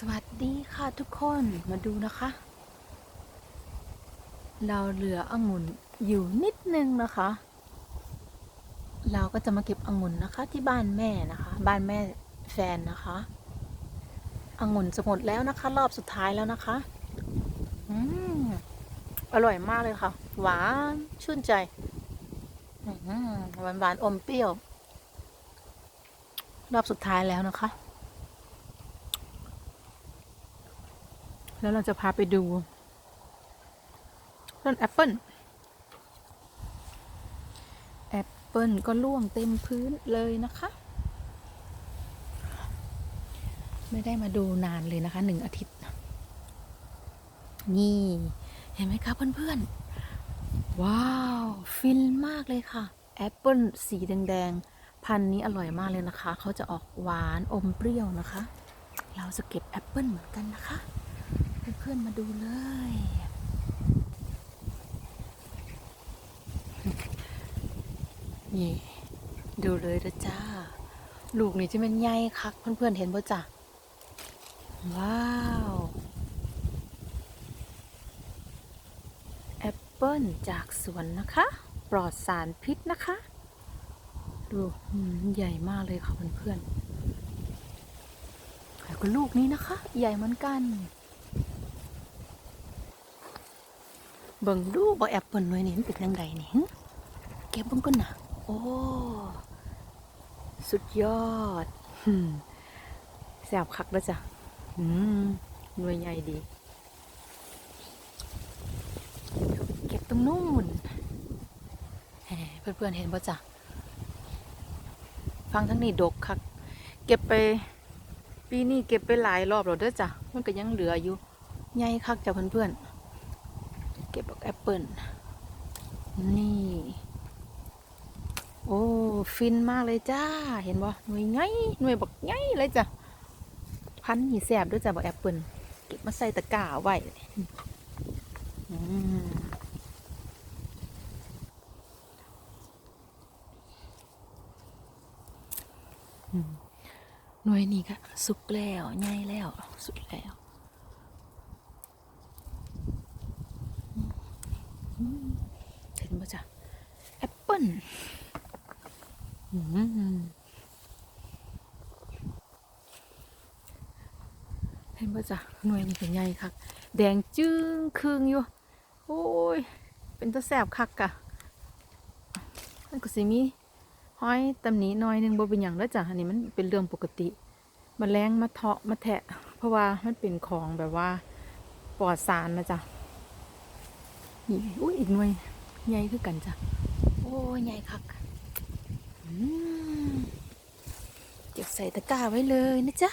สวัสดีค่ะทุกคนมาดูนะคะ เราเหลือองุ่นอยู่นิดนึงนะคะ เราก็จะมาเก็บองุ่นนะคะที่บ้านแม่นะคะ บ้านแม่แฟนนะคะองุ่นจะหมดแล้วนะคะ รอบสุดท้ายแล้วนะคะอืมอร่อยมากเลยค่ะ หวานชื่นใจหวานหวานอมเปรี้ยว รอบสุดท้ายแล้วนะคะ แล้วเราจะพาไปดู ต้นแอปเปิลแอปเปิลก็ร่วงเต็มพื้นเลยนะคะ ไม่ได้มาดูนานเลยนะคะหนึ่งอาทิตย์ นี่ เห็นไหมคะเพื่อนๆ ว้าว ฟินมากเลยค่ะ แอปเปิลสีแดงๆ พันธุ์นี้อร่อยมากเลยนะคะ เขาจะออกหวานอมเปรี้ยวนะคะ เราจะเก็บแอปเปิลเหมือนกันนะคะ อนๆมาดูเลย นี่ ดูเลยนะจ้า ลูกนี่จะเป็นใหญ่คัก เพื่อนๆเห็นบ่จ้ะ ว้าว แอปเปิลจากสวนนะคะ ปลอดสารพิษนะคะ ดูใหญ่มากเลยค่ะเพื่อนๆแล้วก็ลูกนี้นะคะ ใหญ่เหมือนกัน เบิ่งดูบ่แอปเปิลหนวยนี่มันเป็นยังไงนี่เก็บเบิ่งก่อนนะโอ้ สุดยอดแสบคักแล้วจ้ะหน่วยใหญ่ดี เก็บตรงนู่นแหมเพื่อนๆเห็นป่ะจ๊ะฟังทั้งนี้ดกคัก เก็บไป ปีนี้เก็บไปหลายรอบแล้วเด้อจ้ะ มันก็ยังเหลืออยู่ ใหญ่คักจ้ะเพื่อนๆ เก็บดอกแอปเปิลนี่ โอ้ ฟินมากเลยจ้า เห็นบ่หน่วยไงหน่วยบักไงเลยจ้ะ พันธุ์นี่แสบด้วยจ้ะบักแอปเปิลเก็บมาใส่ตะกร้าไว้หน่วยนี้ก็สุกแล้วใหญ่แล้ว สุดแล้ว เห็นป่ะจ๊ะแอปเปิ้ลเห็นป่ะจ๊ะหน่วยนี่เป็นใหญ่คักแดงจึ้งครึงอยู่ โอ้ย เป็นตะแสบคักกะมันก็สิมีห้อยตำหนิหน้อยหนึงบ่เป็นอย่างแล้วจ้ะ อันนี้มันเป็นเรื่องปกติมาแมลงมาเทาะมาแทะ เพราะว่ามันเป็นของแบบว่าปลอดสารนะจ๊ะนี่อุ้ยอีกหน่วย ใหญ่คือกันจ้ะ โอ้ใหญ่คักเก็บใส่ตะกร้าไว้เลยนะจ๊ะ